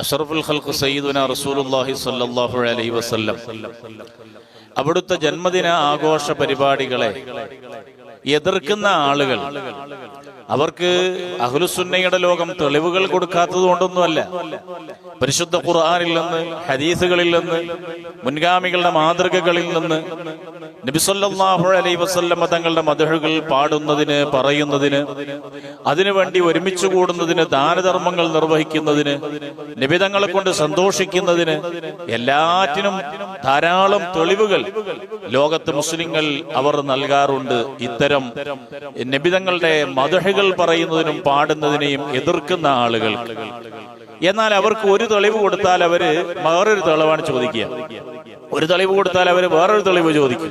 അഷറഫുൽ ഖൽഖ് സയ്യിദുന റസൂലുള്ളാഹി സ്വല്ലല്ലാഹു അലൈഹി വസല്ലം. അവിടുത്തെ ജന്മദിന ആഘോഷ പരിപാടികളെ എതിർക്കുന്ന ആളുകൾ അവർക്ക് അഹ്ലുസുന്നയുടെ ലോകം തെളിവുകൾ കൊടുക്കാത്തത് കൊണ്ടൊന്നുമല്ല. പരിശുദ്ധ ഖുർആാനിൽ നിന്ന് ഹദീസുകളിൽ നിന്ന് മുൻഗാമികളുടെ മാതൃകകളിൽ നിന്ന് നബിസൊല്ലാഹു അലൈ വസല്ലമ തങ്ങളുടെ മധുഹകൾ പാടുന്നതിന് പറയുന്നതിന് അതിനുവേണ്ടി ഒരുമിച്ച് കൂടുന്നതിന് ദാനധർമ്മങ്ങൾ നിർവഹിക്കുന്നതിന് നിബിതങ്ങളെ കൊണ്ട് സന്തോഷിക്കുന്നതിന് എല്ലാറ്റിനും ധാരാളം തെളിവുകൾ ലോകത്ത് മുസ്ലിങ്ങൾ അവർ നൽകാറുണ്ട്. ഇത്തരം നിബിതങ്ങളുടെ മതഹുകൾ പറയുന്നതിനും പാടുന്നതിനെയും എതിർക്കുന്ന ആളുകൾ. എന്നാൽ അവർക്ക് ഒരു തെളിവ് കൊടുത്താൽ അവർ വേറൊരു തെളിവാണ് ചോദിക്കുക. ഒരു തെളിവ് കൊടുത്താൽ അവർ വേറൊരു തെളിവ് ചോദിക്കും.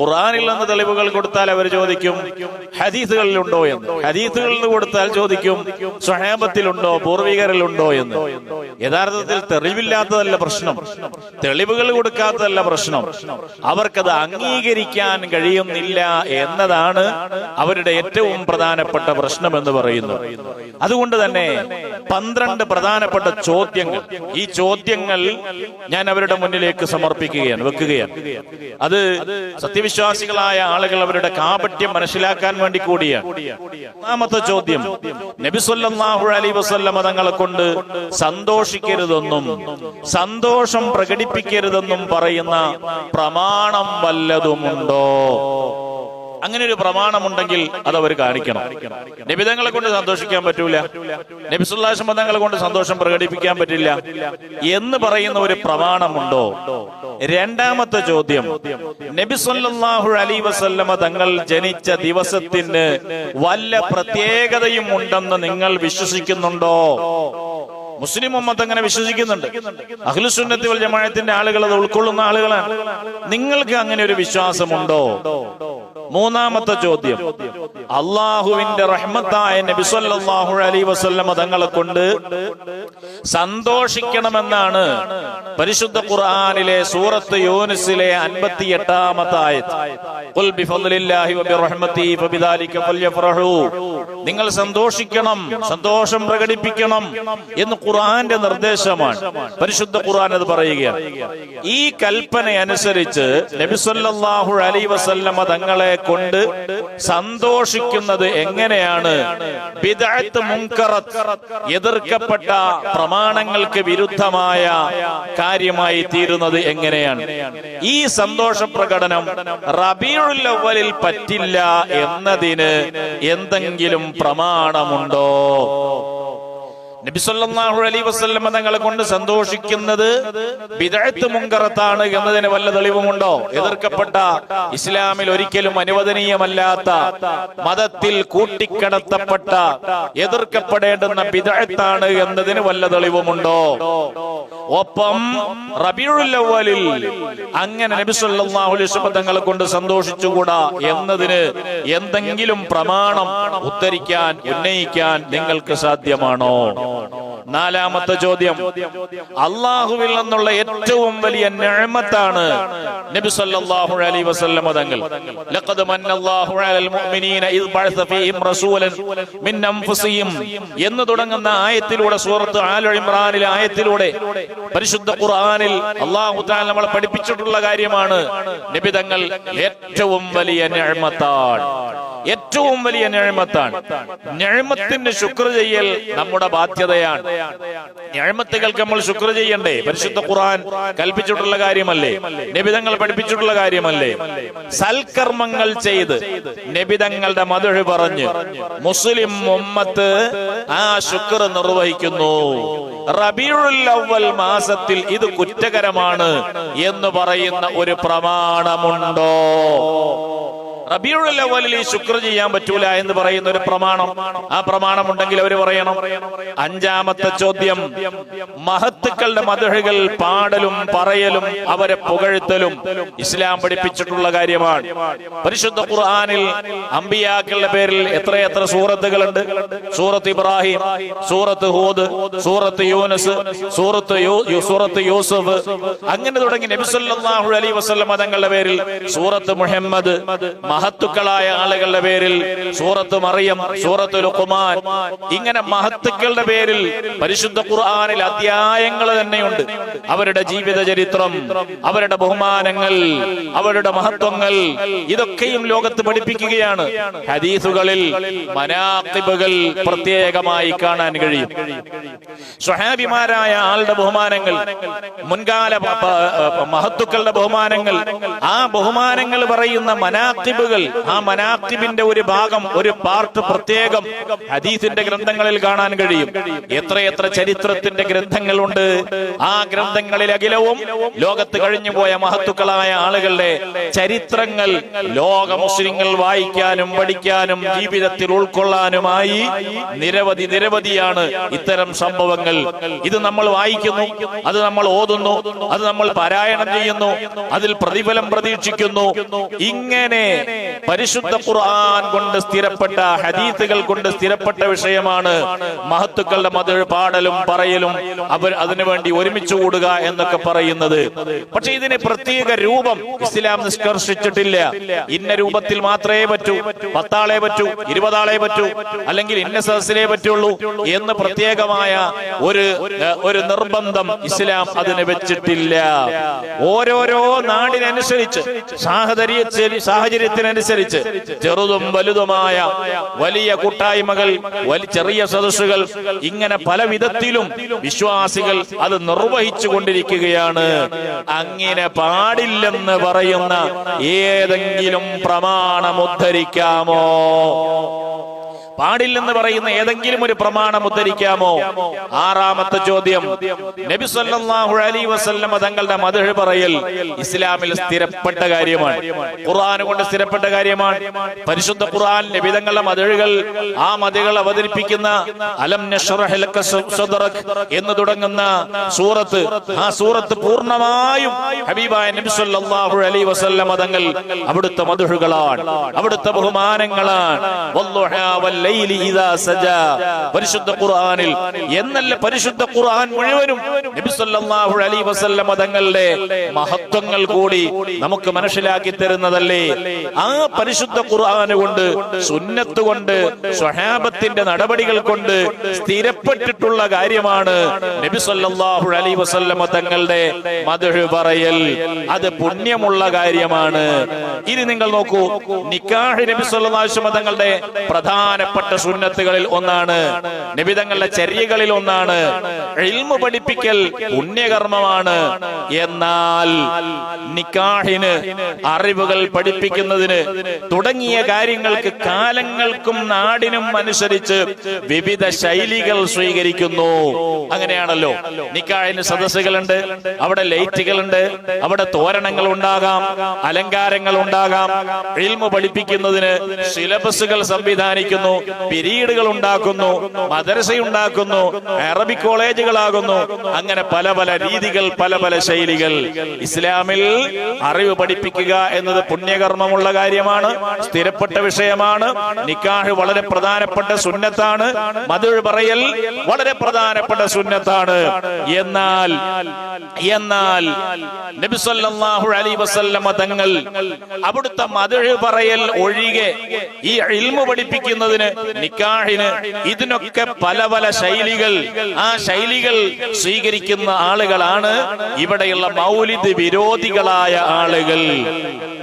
ഖുറാനിൽ നിന്ന് തെളിവുകൾ കൊടുത്താൽ അവർ ചോദിക്കും ഹദീസുകളിലുണ്ടോ എന്ന്. ഹദീസുകളിൽ നിന്ന് കൊടുത്താൽ ചോദിക്കും സ്വഹേബത്തിലുണ്ടോ പൂർവികരിലുണ്ടോ എന്ന്. യഥാർത്ഥത്തിൽ തെളിവില്ലാത്തതല്ല പ്രശ്നം. തെളിവുകൾ കൊടുക്കാത്തതല്ല പ്രശ്നം. അവർക്കത് അംഗീകരിക്കാൻ കഴിയുന്നില്ല എന്നതാണ് അവരുടെ ഏറ്റവും പ്രധാനപ്പെട്ട പ്രശ്നം എന്ന് പറയുന്നത്. അതുകൊണ്ട് തന്നെ പന്ത്രണ്ട് പ്രധാനപ്പെട്ട ചോദ്യങ്ങൾ. ഈ ചോദ്യങ്ങൾ ഞാൻ അവരുടെ മുന്നിലേക്ക് സമർപ്പിക്കുകയാണ് വെക്കുകയാണ്. അത് സത്യവിശ്വാസികളായ ആളുകൾ അവരുടെ കാപട്യം മനസ്സിലാക്കാൻ വേണ്ടി കൂടിയാണ്. ഒന്നാമത്തെ ചോദ്യം നബിസ്വല്ലാഹു അലൈ വസല്ലമ തങ്ങളെ കൊണ്ട് സന്തോഷിക്കരുതെന്നും സന്തോഷം പ്രകടിപ്പിക്കരുതെന്നും പറയുന്ന പ്രമാണം വല്ലതുമുണ്ടോ? അങ്ങനെ ഒരു പ്രമാണമുണ്ടെങ്കിൽ അത് അവർ കാണിക്കണം. നിബിതങ്ങളെ കൊണ്ട് സന്തോഷിക്കാൻ പറ്റൂല. നബിസുല്ലാസം തങ്ങളെ കൊണ്ട് സന്തോഷം പ്രകടിപ്പിക്കാൻ പറ്റില്ല. എന്ന് പറയുന്ന ഒരു പ്രമാണമുണ്ടോ? രണ്ടാമത്തെ ചോദ്യം. നബി അലി വസല്ലമ തങ്ങൾ ജനിച്ച ദിവസത്തിന് വല്ല പ്രത്യേകതയും ഉണ്ടെന്ന് നിങ്ങൾ വിശ്വസിക്കുന്നുണ്ടോ? മുസ്ലിം ഉമ്മത്ത് അങ്ങനെ വിശ്വസിക്കുന്നുണ്ട്. അഖിലുസുന്നത്തി വൽ ആളുകൾ അത് ഉൾക്കൊള്ളുന്ന ആളുകളാണ്. നിങ്ങൾക്ക് അങ്ങനെ ഒരു വിശ്വാസമുണ്ടോ? മൂന്നാമത്തെ ചോദ്യം. അള്ളാഹുവിന്റെ റഹ്മത്തായ നബി സല്ലല്ലാഹു അലൈഹി വസല്ലമ തങ്ങളെ കൊണ്ട് സന്തോഷിക്കണമെന്നാണ് പരിശുദ്ധ ഖുർആനിലെ സൂറത്ത് യൂനിസിലെ അൻപത്തി ഖുൽ വബിറഹ്മതി ഫബിദാലിക നിങ്ങൾ സന്തോഷിക്കണം സന്തോഷം പ്രകടിപ്പിക്കണം എന്ന് ഖുർആന്റെ നിർദ്ദേശമാണ്. പരിശുദ്ധ ഖുർആൻ അത് പറയുകയാണ്. ഈ കൽപ്പന അനുസരിച്ച് നബി സല്ലല്ലാഹു അലൈഹി വസല്ലമ തങ്ങളെ കൊണ്ട് സന്തോഷിക്കുന്നത് എങ്ങനെയാണ്? ബിദഅത്ത് മുൻകറത്ത് എതിർക്കപ്പെട്ട പ്രമാണങ്ങൾക്ക് വിരുദ്ധമായ കാര്യമായി തീരുന്നത് എങ്ങനെയാണ്? ഈ സന്തോഷ പ്രകടനം റബീഉൽ അവ്വലിൽ പറ്റില്ല എന്നതിന് എന്തെങ്കിലും പ്രമാണമുണ്ടോ? നബി സല്ലല്ലാഹു അലൈഹി വസല്ലമ തങ്ങളെ കൊണ്ട് സന്തോഷിക്കുന്നത് വിദഴത്ത് മുങ്കറത്താണ് എന്നതിന് വല്ല തെളിവുമുണ്ടോ? എതിർക്കപ്പെട്ട ഇസ്ലാമിൽ ഒരിക്കലും അനുവദനീയമല്ലാത്ത മതത്തിൽ കൂട്ടിക്കടത്തപ്പെട്ട എതിർക്കപ്പെടേണ്ടുന്ന വിദഴത്താണ് എന്നതിന് വല്ല തെളിവുമുണ്ടോ? ഒപ്പം റബീഉൽ അവ്വലിൽ അങ്ങനെ നബി സല്ലല്ലാഹു അലൈഹി തങ്ങളെ കൊണ്ട് സന്തോഷിച്ചുകൂടാ എന്നതിന് എന്തെങ്കിലും പ്രമാണം ഉദ്ധരിക്കാൻ ഉന്നയിക്കാൻ നിങ്ങൾക്ക് സാധ്യമാണോ? നാലാമത്തെ ചോദ്യം. അള്ളാഹുവിൽ നിന്നുള്ള ഏറ്റവും വലിയ നിഅമത്താണ് നബി സല്ലല്ലാഹു അലൈഹി വസല്ലമ തങ്ങൾ. ലഖദ് മന്നല്ലാഹു അലൽ മുഅ്മിനീന ഇദ് ബഅസ ഫീഹിം റസൂലൻ മിൻ അൻഫുസിഹിം എന്ന് തുടങ്ങുന്ന ആയത്തിലൂടെ സൂറത്ത് ആൽ ഇംറാനിലെ ആയത്തിലൂടെ പരിശുദ്ധ ഖുർആനിൽ അള്ളാഹു തആല നമ്മളെ പഠിപ്പിച്ചിട്ടുള്ള കാര്യമാണ്. നബി തങ്ങൾ ഏറ്റവും വലിയ നിഅമത്താണ് ഏറ്റവും വലിയ ഞഴിമത്താണ്. ഞഴിമത്തിന് ശുക്ർ ചെയ്യൽ നമ്മുടെ ബാധ്യതയാണ്. ഞഴിമത്തുകൾക്ക് നമ്മൾ ശുക്ർ ചെയ്യണ്ടേ? പരിശുദ്ധ ഖുറാൻ കൽപ്പിച്ചിട്ടുള്ള കാര്യമല്ലേ? നിബിതങ്ങൾ പഠിപ്പിച്ചിട്ടുള്ള കാര്യമല്ലേ? സൽക്കർമ്മങ്ങൾ ചെയ്ത് നിബിതങ്ങളുടെ മതൊഴി പറഞ്ഞ് മുസ്ലിം ഉമ്മത്ത് ആ ശുക്ർ നിർവഹിക്കുന്നു. റബീഉൽ അവ്വൽ മാസത്തിൽ ഇത് കുറ്റകരമാണ് എന്ന് പറയുന്ന ഒരു പ്രമാണമുണ്ടോ? റബിയുൽ അവലിൽ ഈ ശുക്ർ ചെയ്യാൻ പറ്റൂല എന്ന് പറയുന്ന ഒരു പ്രമാണം. ആ പ്രമാണം ഉണ്ടെങ്കിൽ അവർ പറയണം. അഞ്ചാമത്തെ ചോദ്യം മഹത്തുക്കളുടെ മധുഹകൾ പാടലും പറയലും അവരെ പുകഴ്ത്തലും ഇസ്ലാം പഠിപ്പിച്ചിട്ടുള്ള കാര്യമാണ്. പരിശുദ്ധ ഖുർആാനിൽ അമ്പിയാക്കളുടെ പേരിൽ എത്രയെത്ര സൂറത്തുകളുണ്ട്? സൂറത്ത് ഇബ്രാഹിം സൂറത്ത് ഹൂദ് സൂറത്ത് യൂനസ് സൂറത്ത് സൂറത്ത് യൂസുഫ്. അങ്ങനെ തുടങ്ങി നബി സല്ലല്ലാഹു അലൈഹി വസല്ലം തങ്ങളുടെ പേരിൽ സൂറത്ത് മുഹമ്മദ് മഹത്തുക്കളായ ആളുകളുടെ പേരിൽ സൂറത്ത് മറിയം സൂറത്ത് ലുഖുമാൻ. ഇങ്ങനെ മഹത്തുക്കളുടെ പേരിൽ പരിശുദ്ധ ഖുർആനിൽ അധ്യായങ്ങൾ തന്നെയുണ്ട്. അവരുടെ ജീവിത ചരിത്രം അവരുടെ ബഹുമാനങ്ങൾ അവരുടെ മഹത്വങ്ങൾ ഇതൊക്കെയും ലോകത്ത് പഠിപ്പിക്കുകയാണ്. ഹദീസുകളിൽ മനാഖിബുകൾ പ്രത്യേകമായി കാണാൻ കഴിയും. സ്വഹാബിമാരായ ആളുടെ ബഹുമാനങ്ങൾ മുൻകാല മഹത്തുക്കളുടെ ബഹുമാനങ്ങൾ ആ ബഹുമാനങ്ങൾ പറയുന്ന മനാക്കിബുകൾ ആ മനാത്തിബിന്റെ ഒരു ഭാഗം ഒരു പാർട്ട് പ്രത്യേകം ഹദീസിന്റെ ഗ്രന്ഥങ്ങളിൽ കാണാൻ കഴിയും. എത്രയെത്ര ചരിത്രത്തിന്റെ ഗ്രന്ഥങ്ങളുണ്ട്. ആ ഗ്രന്ഥങ്ങളിൽ അഖിലവും ലോകത്ത് കഴിഞ്ഞുപോയ മഹത്തുക്കളായ ആളുകളുടെ ചരിത്രങ്ങൾ ലോക മുസ്ലിങ്ങൾ വായിക്കാനും പഠിക്കാനും ജീവിതത്തിൽ ഉൾക്കൊള്ളാനുമായി നിരവധി നിരവധിയാണ് ഇത്തരം സംഭവങ്ങൾ. ഇത് നമ്മൾ വായിക്കുന്നു അത് നമ്മൾ ഓതുന്നു അത് നമ്മൾ പാരായണം ചെയ്യുന്നു അതിൽ പ്രതിഫലം പ്രതീക്ഷിക്കുന്നു. ഇങ്ങനെ പരിശുദ്ധ ഖുർആൻ കൊണ്ട് സ്ഥിരപ്പെട്ട ഹദീസുകൾ കൊണ്ട് സ്ഥിരപ്പെട്ട വിഷയമാണ് മഹത്തുക്കളുടെ മതിൽ പാടലും പറയലും അവർ അതിനുവേണ്ടി ഒരുമിച്ച് കൂടുക എന്നൊക്കെ പറയുന്നത്. പക്ഷെ ഇതിന് പ്രത്യേക രൂപം ഇസ്ലാം നിഷ്കർഷിച്ചിട്ടില്ല. ഇന്ന രൂപത്തിൽ മാത്രമേ പറ്റൂ പത്താളെ പറ്റൂ ഇരുപതാളെ പറ്റൂ അല്ലെങ്കിൽ ഇന്ന സദസ്സിലേ പറ്റുള്ളൂ എന്ന് പ്രത്യേകമായ ഒരു ഒരു നിർബന്ധം ഇസ്ലാം അതിന് വെച്ചിട്ടില്ല. ഓരോരോ നാടിനനുസരിച്ച് സാഹചര്യ സാഹചര്യത്തിനനുസരിച്ച് ചെറുതും വലുതുമായ വലിയ കൂട്ടായ്മകൾ ചെറിയ സദസ്സുകൾ ഇങ്ങനെ പല വിധത്തിലും വിശ്വാസികൾ അത് നിർവഹിച്ചു കൊണ്ടിരിക്കുകയാണ്. അങ്ങനെ പാടില്ലെന്ന് പറയുന്ന ഏതെങ്കിലും പ്രമാണം ഉദ്ധരിക്കാമോ? പാടില്ലെന്ന് പറയുന്ന ഏതെങ്കിലും ഒരു പ്രമാണം ഉദ്ധരിക്കാമോ? ആറാമത്തെ ചോദ്യം. നബി സല്ലല്ലാഹു അലൈഹി വസല്ലമ തങ്ങളുടെ മധുഹ് പറയൽ ഇസ്ലാമിൽ സ്ഥിരപ്പെട്ട കാര്യമാണ്. ഖുർആൻ കൊണ്ട് സ്ഥിരപ്പെട്ട കാര്യമാണ്. പരിശുദ്ധ ഖുർആൻ നബി തങ്ങളുടെ മധുഹുകൾ ആ മതികൾ അവതരിപ്പിക്കുന്ന അലം ലക സദറക് എന്ന് തുടങ്ങുന്ന സൂറത്ത്. ആ സൂറത്ത് പൂർണമായും ഹബീബായ നബി സല്ലല്ലാഹു അലൈഹി വസല്ലമ തങ്ങൾ അവിടുത്തെ മധുഹുകളാണ് അവിടുത്തെ ബഹുമാനങ്ങളാണ്. ഇദാ പരിശുദ്ധ ഖുർആനിൽ എന്നല്ല പരിശുദ്ധ ഖുർആൻ മുഴുവനും നബി സല്ലല്ലാഹു അലൈഹി വസല്ലമ തങ്ങളുടെ മഹത്വങ്ങൾ കൂടി നമുക്ക് മനസ്സിലാക്കി തരുന്നതല്ലേ? ആ പരിശുദ്ധ ഖുർആൻ കൊണ്ട് സുന്നത്ത് കൊണ്ട് സ്വഹാബത്തിന്റെ നടപടികൾ കൊണ്ട് സ്ഥിരപ്പെട്ടിട്ടുള്ള കാര്യമാണ് നബി സല്ലല്ലാഹു അലൈഹി വസല്ലമ തങ്ങളുടെ മധുഹ് പറയൽ. അത് പുണ്യമുള്ള കാര്യമാണ്. ഇനി നിങ്ങൾ നോക്കൂ നിക്കാഹ് നബി സല്ലല്ലാഹു അലൈഹി തങ്ങളുടെ പ്രധാനപ്പെട്ട സുന്നത്തുകളിൽ ഒന്നാണ്. നബി തങ്ങളുടെ ചര്യകളിൽ ഒന്നാണ്. ഇൽമു പഠിപ്പിക്കൽ പുണ്യകർമ്മമാണ്. എന്നാൽ നിക്കാഹിന് അറിവുകൾ പഠിപ്പിക്കുന്നതിന് തുടങ്ങിയ കാര്യങ്ങൾക്ക് കാലങ്ങൾക്കും നാടിനും അനുസരിച്ച് വിവിധ ശൈലികൾ സ്വീകരിക്കുന്നു. അങ്ങനെയാണല്ലോ. നിക്കാഹിന് സദസ്സുകളുണ്ട്. അവിടെ ലൈറ്റുകളുണ്ട്. അവിടെ തോരണങ്ങൾ ഉണ്ടാകാം. അലങ്കാരങ്ങൾ ഉണ്ടാകാം. ഇൽമു പഠിപ്പിക്കുന്നതിന് സിലബസുകൾ സംവിധാനിക്കുന്നു. പിരീഡുകൾ ഉണ്ടാക്കുന്നു മദരസ ഉണ്ടാക്കുന്നു അറബി കോളേജുകളാകുന്നു അങ്ങനെ പല പല രീതികൾ പല പല ശൈലികൾ. ഇസ്ലാമിൽ അറിവ് പഠിപ്പിക്കുക എന്നത് പുണ്യകർമ്മമുള്ള കാര്യമാണ് സ്ഥിരപ്പെട്ട വിഷയമാണ് നിക്കാഹ് വളരെ പ്രധാനപ്പെട്ട സുന്നത്താണ് മധുഴ് പറയൽ വളരെ പ്രധാനപ്പെട്ട സുന്നത്താണ്. എന്നാൽ എന്നാൽ നബി സല്ലല്ലാഹു അലൈഹി വസല്ലമ തങ്ങൾ അവിടുത്തെ മധുഴ് പറയൽ ഒഴികെ ഈ ഇൽമു പഠിപ്പിക്കുന്നതിന് നിക്കാഹിന് ഇതിനൊക്കെ പല പല ശൈലികൾ ആ ശൈലികൾ സ്വീകരിക്കുന്ന ആളുകളാണ് ഇവിടെയുള്ള മൗലിദ് വിരോധികളായ ആളുകൾ.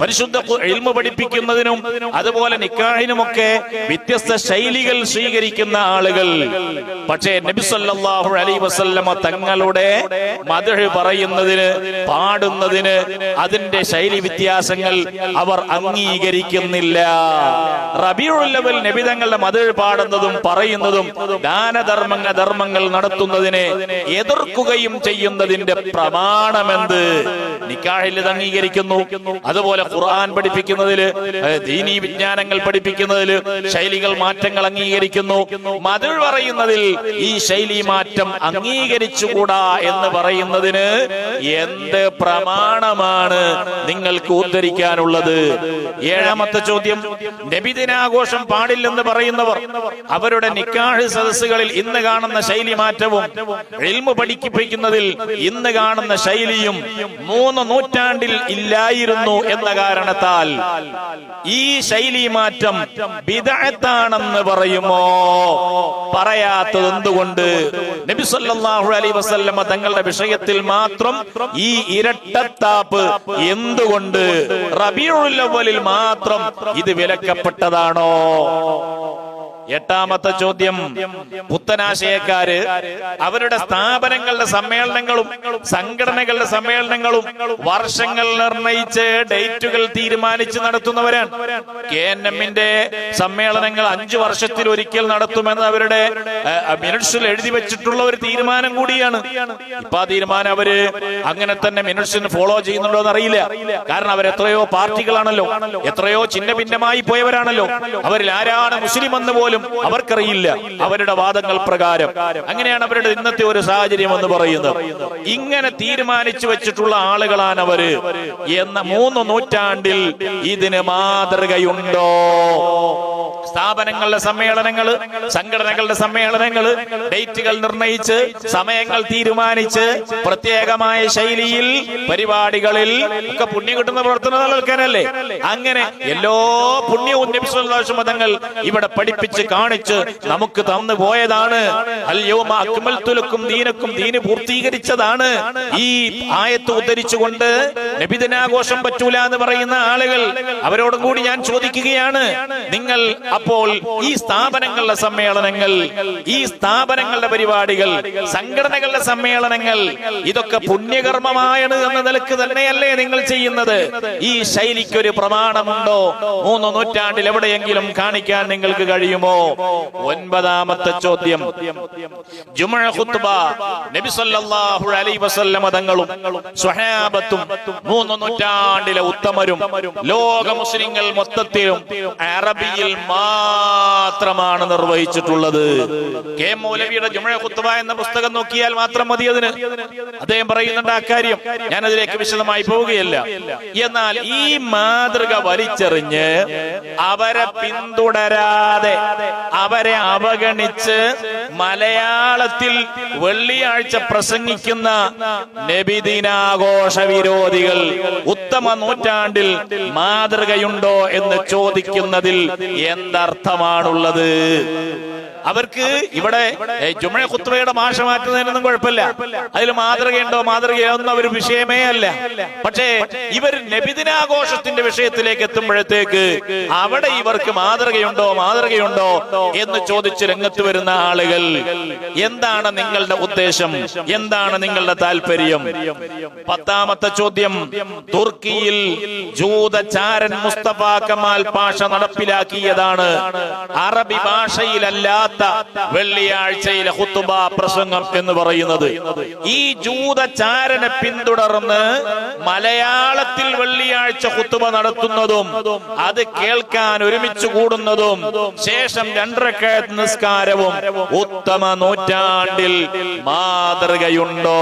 പരിശുദ്ധ ഇൽമ പഠിപ്പിക്കുന്നതിനും അതുപോലെ നിക്കാഹിനുമൊക്കെ വ്യത്യസ്ത ശൈലികൾ സ്വീകരിക്കുന്ന ആളുകൾ. പക്ഷേ നബി സല്ലല്ലാഹു അലൈഹി വസല്ലമ തങ്ങളുടെ മദഹ് പറയുന്നതിന് പാടുന്നതിന് അതിന്റെ ശൈലി വ്യത്യാസങ്ങൾ അവർ അംഗീകരിക്കുന്നില്ല. റബിയുള്ളവൽ നബി തങ്ങളുടെ മദഹ് പാടുന്നതും പറയുന്നതും ദാനധർമ്മങ്ങ ധർമ്മങ്ങൾ നടത്തുന്നതിനെ എതിർക്കുകയും ചെയ്യുന്നതിന്റെ പ്രമാണമെന്ത്? നിക്കാഹിൽ അംഗീകരിക്കുന്നു. അതുപോലെ ഖുർആൻ പഠിപ്പിക്കുന്നതിൽ ദീനീ വിജ്ഞാനങ്ങൾ പഠിപ്പിക്കുന്നതിൽ ശൈലികൾ മാറ്റങ്ങൾ അംഗീകരിക്കുന്നു. മതിൽ പറയുന്നതിൽ ഈ ശൈലി മാറ്റം അംഗീകരിച്ചുകൂടാ എന്ന് പറയുന്നതിന് എന്ത് പ്രമാണമാണ് നിങ്ങൾക്ക് ഉദ്ധരിക്കാനുള്ളത്? ഏഴാമത്തെ ചോദ്യം നബിദിനാഘോഷം പാടില്ലെന്ന് പറയുന്നവർ അവരുടെ നിക്കാഹ് സദസ്സുകളിൽ ഇന്ന് കാണുന്ന ശൈലി മാറ്റവും ഇൽമു പഠിപ്പിക്കുന്നതിൽ ഇന്ന് കാണുന്ന ശൈലിയും മൂന്ന് നൂറ്റാണ്ടിൽ ഇല്ലായിരുന്നു എന്ന കാരണത്താൽ ഈ ശൈലി മാറ്റം ബിദഅത്താണെന്ന് പറയുമോ? പറയാത്തത് എന്തുകൊണ്ട്? നബി സല്ലല്ലാഹു അലൈഹി വസല്ലമ തങ്ങളുടെ വിഷയത്തിൽ മാത്രം ഈ ഇരട്ടത്താപ്പ് എന്തുകൊണ്ട്? റബീഉൽ അവ്വലിൽ മാത്രം ഇത് വിലക്കപ്പെട്ടതാണോ? എട്ടാമത്തെ ചോദ്യം. പുത്തനാശയക്കാര് അവരുടെ സ്ഥാപനങ്ങളുടെ സമ്മേളനങ്ങളും സംഘടനകളുടെ സമ്മേളനങ്ങളും വർഷങ്ങൾ നിർണയിച്ച് ഡേറ്റുകൾ തീരുമാനിച്ച് നടത്തുന്നവരാണ്. കെ എൻ എമ്മിന്റെ സമ്മേളനങ്ങൾ അഞ്ചു വർഷത്തിൽ ഒരിക്കൽ നടത്തുമെന്ന് അവരുടെ മിനിറ്റ്സിൽ എഴുതി വെച്ചിട്ടുള്ള ഒരു തീരുമാനം കൂടിയാണ്. ഇപ്പൊ ആ തീരുമാനം അവർ അങ്ങനെ തന്നെ മിനിറ്റ്സിന് ഫോളോ ചെയ്യുന്നുണ്ടോ എന്ന് അറിയില്ല. കാരണം അവർ എത്രയോ പാർട്ടികളാണല്ലോ. എത്രയോ ചിഹ്ന ഭിന്നമായി പോയവരാണല്ലോ. അവരിൽ ആരാണ് മുസ്ലിം എന്ന് പോലും അവർക്കറിയില്ല അവരുടെ വാദങ്ങൾ പ്രകാരം. അങ്ങനെയാണ് അവരുടെ ഇന്നത്തെ ഒരു സാഹചര്യം എന്ന് പറയുന്നത്. ഇങ്ങനെ തീരുമാനിച്ചു വെച്ചിട്ടുള്ള ആളുകളാണ് അവർ. എന്ന മൂന്ന് നൂറ്റാണ്ടിൽ ഇതിന് മാതൃകയുണ്ടോ? സ്ഥാപനങ്ങളുടെ സമ്മേളനങ്ങൾ സംഘടനകളുടെ സമ്മേളനങ്ങൾ ഡേറ്റുകൾ നിർണയിച്ച് സമയങ്ങൾ തീരുമാനിച്ച് പ്രത്യേകമായ ശൈലിയിൽ പരിപാടികളിൽ ഒക്കെ പുണ്യം കിട്ടുന്ന പ്രവർത്തനം നൽകാനല്ലേ അങ്ങനെ എല്ലാ പുണ്യവും മതങ്ങൾ ഇവിടെ പഠിപ്പിച്ച് കാണിച്ച് നമുക്ക് തന്നു പോയതാണ്. ദീനക്കും ദീന് പൂർത്തീകരിച്ചതാണ്. ഈ ആയത്ത് ഉദ്ധരിച്ചുകൊണ്ട് നബിദിനാഘോഷം പറ്റൂല എന്ന് പറയുന്ന ആളുകൾ അവരോടും കൂടി ഞാൻ ചോദിക്കുകയാണ്. നിങ്ങൾ അപ്പോൾ ഈ സ്ഥാപനങ്ങളുടെ സമ്മേളനങ്ങൾ ഈ സ്ഥാപനങ്ങളുടെ പരിപാടികൾ സംഘടനകളുടെ സമ്മേളനങ്ങൾ ഇതൊക്കെ പുണ്യകർമ്മമാണ് എന്ന നിലയ്ക്ക് തന്നെയല്ലേ നിങ്ങൾ ചെയ്യുന്നത്? ഈ ശൈലിക്കൊരു പ്രമാണമുണ്ടോ? മൂന്ന് നൂറ്റാണ്ടിൽ എവിടെയെങ്കിലും കാണിക്കാൻ നിങ്ങൾക്ക് കഴിയുമോ? ഒൻപതാമത്തെ ചോദ്യം. ജുമഅ ഖുത്ബ നബി സല്ലല്ലാഹു അലൈഹി തങ്ങളും സ്വഹാബത്തും നൂറ്റാണ്ടിലെ ഉത്തമരും ലോക മുസ്ലിങ്ങൾ മൊത്തത്തിലും അറബിയിൽ മാത്രമാണ് നിർവഹിച്ചിട്ടുള്ളത്. കെ മൗലവിയുടെ ജുമഅ ഖുത്ബ എന്ന പുസ്തകം നോക്കിയാൽ മാത്രം മതി അതിന്. അദ്ദേഹം പറയുന്നുണ്ട് അക്കാര്യം കാര്യം. ഞാൻ അതിലേക്ക് വിശദമായി പോവുകയല്ല. എന്നാൽ ഈ മാതൃക വലിച്ചെറിഞ്ഞ് അവരെ പിന്തുടരാതെ അവരെ അവഗണിച്ച് മലയാളത്തിൽ വെള്ളിയാഴ്ച പ്രസംഗിക്കുന്ന നബിദിനാഘോഷ വിരോധികൾ ഉത്തമ നൂറ്റാണ്ടിൽ മാതൃകയുണ്ടോ എന്ന് ചോദിക്കുന്നതിൽ എന്തർത്ഥമാണുള്ളത്? അവർക്ക് ഇവിടെ ജുമഴ കുത്തുവയുടെ ഭാഷ മാറ്റുന്നതിനൊന്നും കുഴപ്പമില്ല. അതിൽ മാതൃകയുണ്ടോ മാതൃകയൊന്നും അവർ വിഷയമേ അല്ല. പക്ഷേ ഇവർ നബിദിനാഘോഷത്തിന്റെ വിഷയത്തിലേക്ക് എത്തുമ്പോഴത്തേക്ക് അവിടെ ഇവർക്ക് മാതൃകയുണ്ടോ മാതൃകയുണ്ടോ എന്ന് ചോദിച്ച് രംഗത്ത് വരുന്ന ആളുകൾ എന്താണ് നിങ്ങളുടെ ഉദ്ദേശം? എന്താണ് നിങ്ങളുടെ താല്പര്യം? പത്താമത്തെ ചോദ്യം തുർക്കിയിൽ ജൂതചാരൻ മുസ്തഫ കമാൽ പാഷ നടപ്പിലാക്കിയതാണ്. അറബി ഭാഷയിലല്ലാത്ത വെള്ളിയാഴ്ചയിലെ ഹുത്തുബ പ്രസംഗം എന്ന് പറയുന്നത്. ഈ ജൂതചാരനെ പിന്തുടർന്ന് മലയാളത്തിൽ വെള്ളിയാഴ്ച ഹുത്തുബ നടത്തുന്നതും അത് കേൾക്കാൻ ഒരുമിച്ച് കൂടുന്നതും ശേഷം രണ്ടരക്കയത്ത് നിസ്കാരവും ഉത്തമ നൂറ്റാണ്ടിൽ മാതൃകയുണ്ടോ?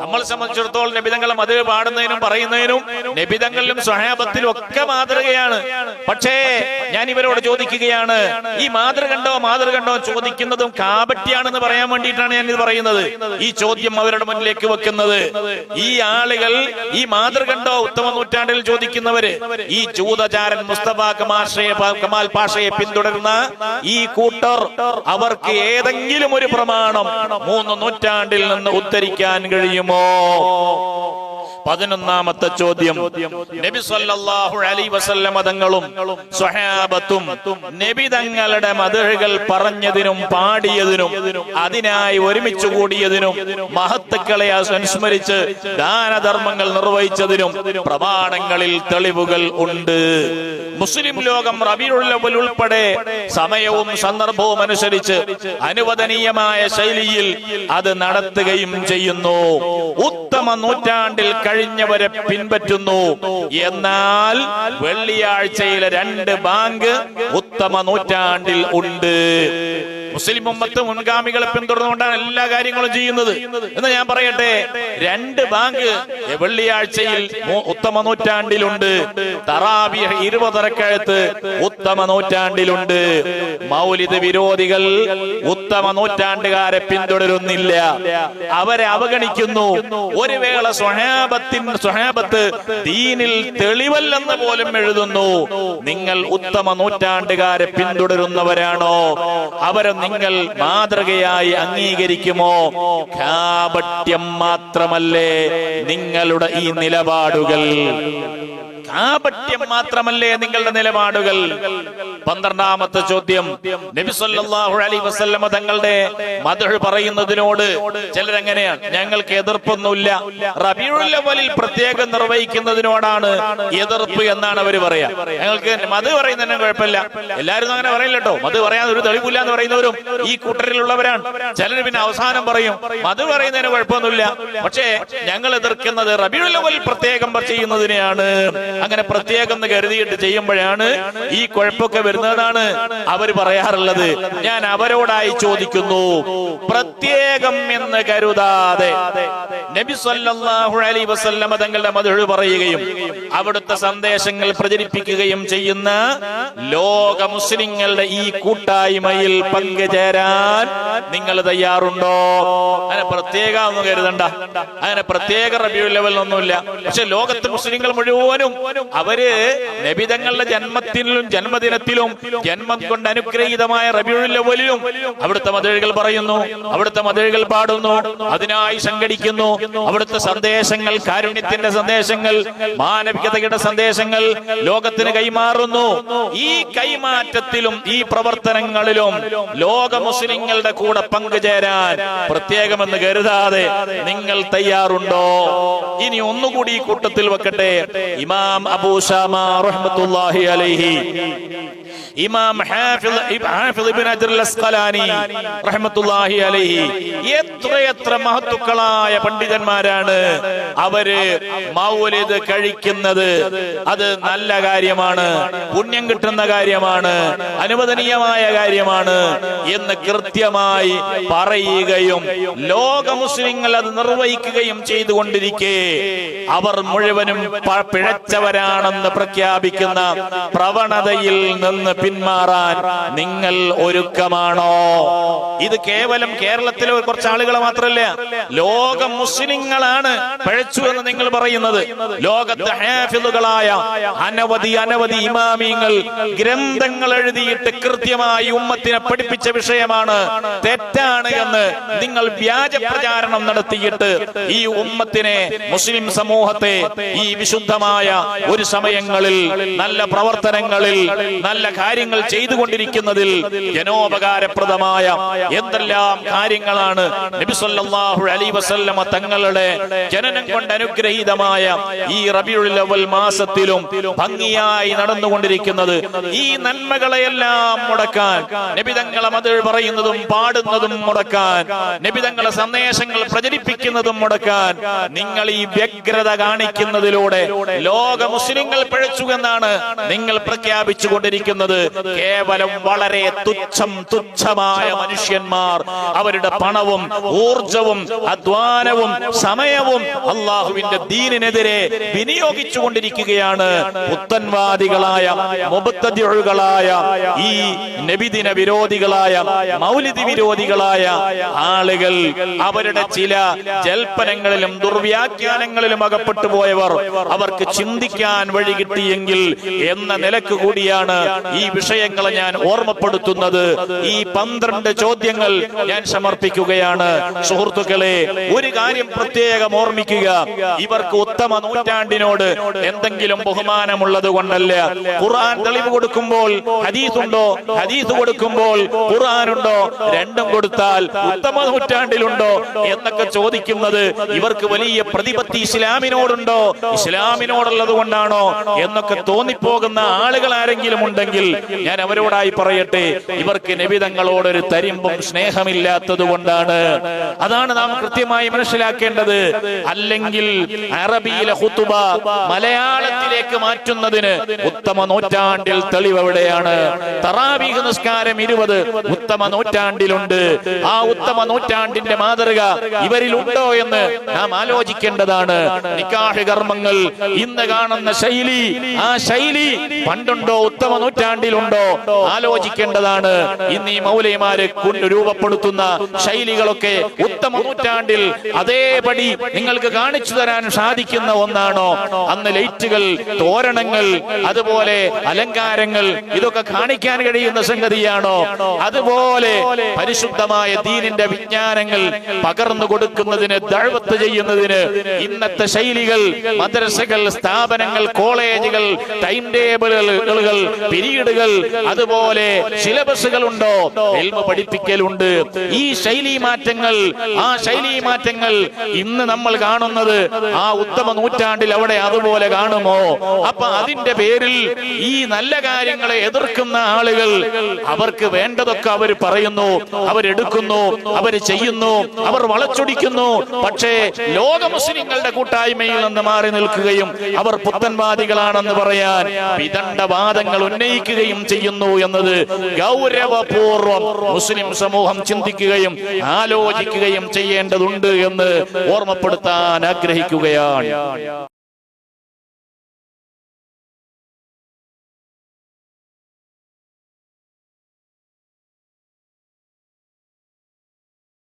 നമ്മൾ സംബന്ധിച്ചിടത്തോളം നബിതങ്ങളെ മത് പാടുന്നതിനും പറയുന്നതിനും നബിതങ്ങളിലും സ്വഹാബത്തിലും ഒക്കെ മാതൃകയാണ്. പക്ഷേ ഞാൻ ഇവരോട് ചോദിക്കുകയാണ് ഈ മാതൃക കണ്ടോ മാതൃ കണ്ടോ ചോദിക്കുന്നതും കാപട്യാണെന്ന് പറയാൻ വേണ്ടിയിട്ടാണ് ഞാൻ ഇത് പറയുന്നത്. ഈ ചോദ്യം അവരുടെ മുന്നിലേക്ക് വെക്കുന്നത്. ഈ ആളുകൾ ഈ മാതൃ കണ്ടോ ഉത്തമ നൂറ്റാണ്ടിൽ ചോദിക്കുന്നവര് ഈ ജൂതചാരൻ മുസ്തഫ കമാൽ പാഷയെ പിന്തുടരുന്ന ഈ കൂട്ടർ അവർക്ക് ഏതെങ്കിലും ഒരു പ്രമാണം മൂന്ന് നൂറ്റാണ്ടിൽ നിന്ന് ഉദ്ധരിക്കാൻ കഴിയുമോ? പതിനൊന്നാമത്തെ ചോദ്യം. നബി സല്ലല്ലാഹു അലൈഹി വസല്ലമ തങ്ങളും സ്വഹാബത്തും നബി തങ്ങളുടെ മതകൾ പറഞ്ഞതിനും പാടിയതിനും അതിനായി ഒരുമിച്ച് കൂടിയതിനും മഹത്തുക്കളെ അനുസ്മരിച്ച് ദാനധർമ്മങ്ങൾ നിർവഹിച്ചതിനും പ്രമാണങ്ങളിൽ തെളിവുകൾ ഉണ്ട്. മുസ്ലിം ലോകം റബിയുള്ളവൽ ഉൾപ്പെടെ സമയവും സന്ദർഭവും അനുസരിച്ച് അനുവദനീയമായ ശൈലിയിൽ അത് നടത്തുകയും ചെയ്യുന്നു. ഉത്തമ നൂറ്റാണ്ടിൽ കഴിഞ്ഞവരെ പിൻപറ്റുന്നു. എന്നാൽ വെള്ളിയാഴ്ചയിലെ രണ്ട് ബാങ്ക് ഉത്തമ നൂറ്റാണ്ടിൽ ഉണ്ട്. മുസ്ലിം ഉമ്മത്ത് മുൻഗാമികളെ പിന്തുടർന്നുകൊണ്ടാണ് എല്ലാ കാര്യങ്ങളും ചെയ്യുന്നത്. എന്ന് ഞാൻ പറയട്ടെ രണ്ട് ബാങ്ക് വെള്ളിയാഴ്ചയിൽ ഉത്തമ നൂറ്റാണ്ടിലുണ്ട്. തറാബി ഇരുപതരക്കഴുത്ത് ഉത്തമ നൂറ്റാണ്ടിലുണ്ട്. മൗലിദ് വിരോധികൾ ഉത്തമ നൂറ്റാണ്ടുകാരെ പിന്തുടരുന്നില്ല. അവരെ അവഗണിക്കുന്നു. ഒരു വേള സ്വഹാബത്തിൻ സ്വഹാബത്ത് ദീനിൽ തെളിവല്ലെന്ന് പോലും എഴുതുന്നു. നിങ്ങൾ ഉത്തമ നൂറ്റാണ്ടുകാരെ പിന്തുടരുന്നവരാണോ? അവരെ നിങ്ങൾ മാതൃകയായി അംഗീകരിക്കുമോ? കാപട്യം മാത്രമല്ലേ നിങ്ങളുടെ ഈ നിലപാടുകൾ? കാപട്യം മാത്രമല്ലേ നിങ്ങളുടെ നിലപാടുകൾ? പന്ത്രണ്ടാമത്തെ ചോദ്യം. നബി സല്ലല്ലാഹു അലൈഹി വസല്ലമ തങ്ങളുടെ മദ്ഹ് പറയുന്നതിനോട് ചിലരെങ്ങനെയാണ്? ഞങ്ങൾക്ക് എതിർപ്പൊന്നുമില്ല. റബീഉൽ അവലിൽ പ്രത്യേകം നിർവഹിക്കുന്നതിനോടാണ് എതിർപ്പ് എന്നാണ് അവർ പറയാ. ഞങ്ങൾക്ക് മത് പറയുന്നതിനും കുഴപ്പമില്ല. എല്ലാവരും അങ്ങനെ പറയില്ല കേട്ടോ മത് പറയാൻ ഒരു തെളിവില്ല എന്ന് പറയുന്നവരും ഈ കൂട്ടരിലുള്ളവരാണ്. ചിലർ പിന്നെ അവസാനം പറയും മത് പറയുന്നതിന് കുഴപ്പമൊന്നുമില്ല. പക്ഷേ ഞങ്ങൾ എതിർക്കുന്നത് റബീഉൽ അവൽ പ്രത്യേകം ചെയ്യുന്നതിനെയാണ്. അങ്ങനെ പ്രത്യേകം എന്ന് കരുതിയിട്ട് ചെയ്യുമ്പോഴാണ് ഈ കുഴപ്പമൊക്കെ വരുന്നതാണ് അവർ പറയാറുള്ളത്. ഞാൻ അവരോടായി ചോദിക്കുന്നു പ്രത്യേകം എന്ന് കരുതാതെ. നബി സല്ലല്ലാഹു അലൈഹി വസല്ലമ തങ്ങളുടെ മധുഴ പറയുകയും അവിടുത്തെ സന്ദേശങ്ങൾ പ്രചരിപ്പിക്കുകയും ചെയ്യുന്ന ലോക മുസ്ലിങ്ങളുടെ ഈ കൂട്ടായ്മയിൽ പങ്കുചേരാൻ നിങ്ങൾ തയ്യാറുണ്ടോ? അങ്ങനെ പ്രത്യേക ഒന്നും കരുതണ്ട. അങ്ങനെ പ്രത്യേക റബ്യൂ ലെവൽ ഒന്നുമില്ല. പക്ഷെ ലോകത്ത് മുസ്ലിങ്ങൾ മുഴുവനും അവർ നബിതങ്ങളുടെ ജന്മത്തിലും ജന്മദിനത്തിലും ജന്മം കൊണ്ട് അനുഗ്രഹീതമായ റബിയുള്ളവലിലും അവിടുത്തെ മതഴുകൾ പറയുന്നു അവിടുത്തെ മതഴുകൾ പാടുന്നു അതിനായി സംഘടിക്കുന്നു. അവിടുത്തെ സന്ദേശങ്ങൾ കാരുണ്യത്തിന്റെ സന്ദേശങ്ങൾ മാനവികതയുടെ സന്ദേശങ്ങൾ ലോകത്തിന് കൈമാറുന്നു. ഈ കൈമാറ്റത്തിലും ഈ പ്രവർത്തനങ്ങളിലും ലോക മുസ്ലിങ്ങളുടെ കൂടെ പങ്കുചേരാൻ പ്രത്യേകമെന്ന് കരുതാതെ നിങ്ങൾ തയ്യാറുണ്ടോ? ഇനി ഒന്നുകൂടി ഈ കൂട്ടത്തിൽ വെക്കട്ടെ. ഇമാം അബൂഷാമ അലൈഹി. ഇമാം ഹാഫിദ് ഹാഫിദ് ഇബ്നു അദർ അസ്ഖലാനി റഹ്മത്തുള്ളാഹി അലൈഹി എത്രയെത്ര മഹത്തുക്കളായ പണ്ഡിതന്മാരാണ് അവർ മൗലിദ് കഴിക്കുന്നത്. അത് നല്ല കാര്യമാണ്. പുണ്യം കിട്ടുന്ന കാര്യമാണ്. അനുവദനീയമായ കാര്യമാണ് എന്ന് കൃത്യമായി പറയുകയും ലോക മുസ്ലിങ്ങൾ അത് നിർവഹിക്കുകയും ചെയ്തുകൊണ്ടിരിക്കെ. അവർ മുഴുവനും പിഴച്ചവരാണെന്ന് പ്രഖ്യാപിക്കുന്ന പ്രവണതയിൽ നിന്ന് പിന്മാറാൻ നിങ്ങൾ ഒരുക്കമാണോ? ഇത് കേവലം കേരളത്തിലെ കുറച്ച് ആളുകളെ മാത്രമല്ല ലോക മുസ്ലിങ്ങളാണ് പഴച്ചു എന്ന് നിങ്ങൾ പറയുന്നത്. ലോകത്തെ ഹാഫിദുകളായ അനവധി അനവധി ഇമാമിങ്ങൾ ഗ്രന്ഥങ്ങൾ എഴുതിയിട്ട് കൃത്യമായി ഉമ്മത്തിനെ പഠിപ്പിച്ച വിഷയമാണ് തെറ്റാണ് എന്ന് നിങ്ങൾ വ്യാജ പ്രചാരണം നടത്തിയിട്ട് ഈ ഉമ്മത്തിനെ മുസ്ലിം സമൂഹത്തെ ഈ വിശുദ്ധമായ ഒരു സമയങ്ങളിൽ നല്ല പ്രവർത്തനങ്ങളിൽ നല്ല കാര്യങ്ങൾ ചെയ്തുകൊണ്ടിരിക്കുന്നതിൽ ജനോപകാരപ്രദമായ എന്തെല്ലാം കാര്യങ്ങളാണ് നബി അലി വസല്ലമ തങ്ങളുടെ ജനനം കൊണ്ട് അനുഗ്രഹീതമായ ഈ റബിയുള്ളവൽ മാസത്തിലും ഭംഗിയായി നടന്നുകൊണ്ടിരിക്കുന്നത്. ഈ നന്മകളെയെല്ലാം മുടക്കാൻ നബിതങ്ങളെ മതിൽ പറയുന്നതും പാടുന്നതും മുടക്കാൻ നബിതങ്ങളെ സന്ദേശങ്ങൾ പ്രചരിപ്പിക്കുന്നതും മുടക്കാൻ നിങ്ങൾ ഈ വ്യഗ്രത കാണിക്കുന്നതിലൂടെ ലോക മുസ്ലിങ്ങൾ പിഴച്ചു എന്നാണ് നിങ്ങൾ പ്രഖ്യാപിച്ചു കൊണ്ടിരിക്കുന്നത് കേവലം വളരെ തുച്ഛം തുച്ഛമായ മനുഷ്യന്മാർ അവരുടെ പണവും ഊർജവും അധ്വാനവും സമയവും അള്ളാഹുവിന്റെ ദീനിനെതിരെ വിനിയോഗിച്ചു കൊണ്ടിരിക്കുകയാണ് പുത്തൻവാദികളായ മുബത്തതികളായ ഈ നബിദിന വിരോധികളായ മൗലിദി വിരോധികളായ ആളുകൾ അവരുടെ ചില ജൽപ്പനങ്ങളിലും ദുർവ്യാഖ്യാനങ്ങളിലും അകപ്പെട്ടു പോയവർ അവർക്ക് ചിന്തിക്കാൻ വഴി കിട്ടിയെങ്കിൽ എന്ന നിലയ്ക്ക് കൂടിയാണ് ഈ വിഷയങ്ങളെ ഞാൻ ഓർമ്മപ്പെടുത്തുന്നത്. ഈ പന്ത്രണ്ട് ചോദ്യങ്ങൾ ഞാൻ സമർപ്പിക്കുകയാണ്. സുഹൃത്തുക്കളെ ഒരു കാര്യം പ്രത്യേകം ഓർമ്മിക്കുക. ഇവർക്ക് ഉത്തമ നൂറ്റാണ്ടിനോട് എന്തെങ്കിലും ബഹുമാനമുള്ളത് കൊണ്ടല്ല. ഖുർആൻ തെളിവ് കൊടുക്കുമ്പോൾ ഹദീസ് ഉണ്ടോ ഹദീസ് കൊടുക്കുമ്പോൾ ഖുർആൻ ഉണ്ടോ രണ്ടും കൊടുത്താൽ ഉത്തമ നൂറ്റാണ്ടിലുണ്ടോ എന്നൊക്കെ ചോദിക്കുന്നത് ഇവർക്ക് വലിയ പ്രതിപത്തി ഇസ്ലാമിനോടുണ്ടോ? ഇസ്ലാമിനോടുള്ളത് കൊണ്ടാണോ? എന്നൊക്കെ തോന്നിപ്പോകുന്ന ആളുകൾ ആരെങ്കിലും ഉണ്ടെങ്കിൽ ഞാൻ അവരോടായി പറയട്ടെ. ഇവർക്ക് നബിതങ്ങളോടൊരു തരിമ്പും സ്നേഹമില്ലാത്തത് കൊണ്ടാണ്. അതാണ് നാം കൃത്യമായി മനസ്സിലാക്കേണ്ടത്. അല്ലെങ്കിൽ അറബിയിലെ ഹുത്തുബ മലയാളത്തിലേക്ക് മാറ്റുന്നതിന് ഉത്തമ നൂറ്റാണ്ടിൽ തെളിവ് എവിടെയാണ്? തറാബീഹ് നിസ്കാരം ഇരുപത് ഉത്തമ നൂറ്റാണ്ടിലുണ്ട്. ആ ഉത്തമ നൂറ്റാണ്ടിന്റെ മാതൃക ഇവരിലുണ്ടോ എന്ന് നാം ആലോചിക്കേണ്ടതാണ്. നിക്കാഹ് കർമ്മങ്ങൾ ഇന്ന് കാണുന്ന ശൈലി ആ ശൈലി പണ്ടുണ്ടോ ഉത്തമ നൂറ്റാണ്ടിലുണ്ടോ ആലോചിക്കേണ്ടതാണ്. ഇന്ന് ഈ മൗലൈമാര് രൂപപ്പെടുത്തുന്ന ശൈലികളൊക്കെ ഉത്തമ നൂറ്റാണ്ടിൽ അതേപടി നിങ്ങൾക്ക് കാണിച്ചു തരാൻ സാധിക്കുന്ന ഒന്നാണോ? അന്ന് ലൈറ്റുകൾ തോരണങ്ങൾ അതുപോലെ അലങ്കാരങ്ങൾ ഇതൊക്കെ കാണിക്കാൻ കഴിയുന്ന സംഗതിയാണോ? അതുപോലെ പരിശുദ്ധമായ ദീനിന്റെ വിജ്ഞാനങ്ങൾ പകർന്നു കൊടുക്കുന്നതിന് ദഴവത്ത് ചെയ്യുന്നതിന് ഇന്നത്തെ ശൈലികൾ മദ്രസകൾ സ്ഥാപനങ്ങൾ കോളേജുകൾ ടൈം ടേബിളുകൾ പിരീഡുകൾ അതുപോലെ സിലബസുകൾ ഉണ്ടോ എൽമ പഠിപ്പിക്കലുണ്ട്. ഈ ശൈലി മാറ്റങ്ങൾ ആ ശൈലി മാറ്റങ്ങൾ ഇന്ന് നമ്മൾ കാണുന്നത് ആ ഉത്തമ നൂറ്റാണ്ടിൽ അവിടെ അതുപോലെ കാണുമോ? അപ്പൊ അതിന്റെ പേരിൽ ഈ നല്ല കാര്യങ്ങളെ എതിർക്കുന്ന ആളുകൾ അവർക്ക് വേണ്ടതൊക്കെ അവർ പറയുന്നു അവരെടുക്കുന്നു അവർ ചെയ്യുന്നു അവർ വളച്ചൊടിക്കുന്നു. പക്ഷേ ലോക മുസ്ലിങ്ങളുടെ കൂട്ടായ്മയിൽ നിന്ന് മാറി നിൽക്കുകയും അവർ പുത്തൻവാദികളാണെന്ന് പറയാൻ വിദണ്ഡവാദങ്ങൾ ഉന്നയിക്കുകയും ചെയ്യുന്നു എന്നത് ഗൗരവപൂർവം മുസ്ലിം സമൂഹം ചിന്തിക്കുകയും ആലോചിക്കുകയും ചെയ്യേണ്ടതുണ്ട് എന്ന് ഓർമ്മപ്പെടുത്താൻ ആഗ്രഹിക്കുകയാണ്.